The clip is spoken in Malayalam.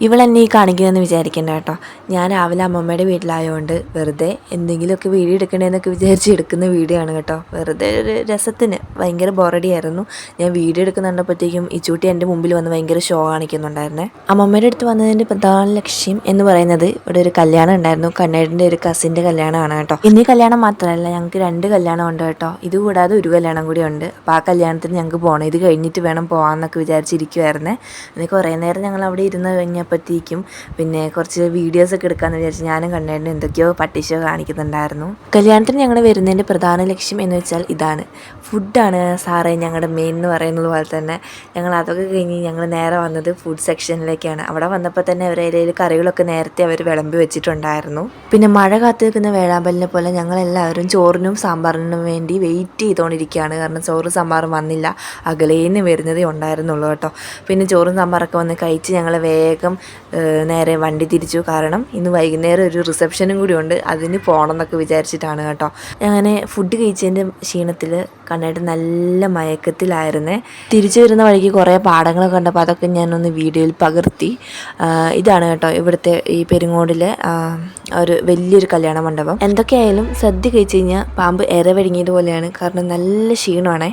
ഇവളെന്നെ ഈ കാണിക്കുന്നതെന്ന് വിചാരിക്കണ്ട കേട്ടോ. ഞാൻ രാവിലെ അമ്മമ്മയുടെ വീട്ടിലായതുകൊണ്ട് വെറുതെ എന്തെങ്കിലുമൊക്കെ വീഡിയോ എടുക്കണേന്നൊക്കെ വിചാരിച്ച് എടുക്കുന്ന വീഡിയോ ആണ് കേട്ടോ. വെറുതെ ഒരു രസത്തിന് ഭയങ്കര ബോറടിയായിരുന്നു. ഞാൻ വീഡിയോ എടുക്കുന്നുണ്ടപ്പോഴത്തേക്കും ഈ ചൂട്ടി എന്റെ മുമ്പിൽ വന്ന് ഭയങ്കര ഷോ കാണിക്കുന്നുണ്ടായിരുന്നേ. അമ്മമ്മയുടെ അടുത്ത് വന്നതിന്റെ പ്രധാന ലക്ഷ്യം എന്ന് പറയുന്നത് ഇവിടെ ഒരു കല്യാണം ഉണ്ടായിരുന്നു. കണ്ണേടിന്റെ ഒരു കസിന്റെ കല്യാണമാണ് കേട്ടോ. ഇനി കല്യാണം മാത്രമല്ല ഞങ്ങൾക്ക് രണ്ട് കല്യാണം ഉണ്ട് കേട്ടോ. ഇത് കൂടാതെ ഒരു കല്യാണം കൂടി ഉണ്ട്. അപ്പോൾ ആ കല്യാണത്തിന് ഞങ്ങൾക്ക് പോകണം ഇത് കഴിഞ്ഞിട്ട് വേണം പോകാമെന്നൊക്കെ വിചാരിച്ചിരിക്കുമായിരുന്നേ ഇനി കുറേ നേരം ഞങ്ങൾ അവിടെ ഇരുന്ന് കഴിഞ്ഞപ്പോഴത്തേക്കും പിന്നെ കുറച്ച് വീഡിയോസ് ഒക്കെ എടുക്കാമെന്ന് വിചാരിച്ച് ഞാനും കണ്ടായിരുന്നു എന്തൊക്കെയോ പട്ടിഷോ കാണിക്കുന്നുണ്ടായിരുന്നു. കല്യാണത്തിന് ഞങ്ങൾ വരുന്നതിന്റെ പ്രധാന ലക്ഷ്യം എന്ന് വെച്ചാൽ ഇതാണ്. ഫുഡാണ് സാറേ ഞങ്ങളുടെ മെയിൻ എന്ന് പറയുന്നത് പോലെ തന്നെ. ഞങ്ങൾ അതൊക്കെ കഴിഞ്ഞ് ഞങ്ങൾ നേരെ വന്നത് ഫുഡ് സെക്ഷനിലേക്കാണ് അവിടെ വന്നപ്പോൾ തന്നെ അവരുടെ ഇലയിൽ കറികളൊക്കെ നേരത്തെ അവർ വിളമ്പി വെച്ചിട്ടുണ്ടായിരുന്നു. പിന്നെ മഴ കാത്തു നിൽക്കുന്ന വേഴാമ്പലിനെ പോലെ ഞങ്ങളെല്ലാവരും ചോറിനും സാമ്പാറിനും വേണ്ടി വെയിറ്റ് ചെയ്തുകൊണ്ടിരിക്കുകയാണ് കാരണം ചോറും സാമ്പാറും വന്നില്ല. അകലേന്ന് വരുന്നതേ ഉണ്ടായിരുന്നുള്ളൂ കേട്ടോ. പിന്നെ ചോറും സാമ്പാറൊക്കെ വന്ന് കഴിച്ച് ഞങ്ങൾ വേഗം നേരെ വണ്ടി തിരിച്ചു. കാരണം ഇന്ന് വൈകുന്നേരം ഒരു റിസപ്ഷനും കൂടി ഉണ്ട് അതിന് പോകണം എന്നൊക്കെ വിചാരിച്ചിട്ടാണ് കേട്ടോ. അങ്ങനെ ഫുഡ് കഴിച്ചതിന്റെ ക്ഷീണത്തിൽ കണ്ണായിട്ട് നല്ല മയക്കത്തിലായിരുന്നേ. തിരിച്ചു വരുന്ന വഴിക്ക് കുറേ പാടങ്ങളൊക്കെ കണ്ടപ്പോൾ അതൊക്കെ ഞാനൊന്ന് വീഡിയോയിൽ പകർത്തി. ഇതാണ് കേട്ടോ ഇവിടുത്തെ ഈ പെരുങ്ങോടിലെ ഒരു വലിയൊരു കല്യാണ മണ്ഡപം. എന്തൊക്കെയായാലും സദ്യ കഴിച്ച് കഴിഞ്ഞാൽ പാമ്പ് ഇര വഴുങ്ങിയത് പോലെയാണ്. കാരണം നല്ല ക്ഷീണമാണേ.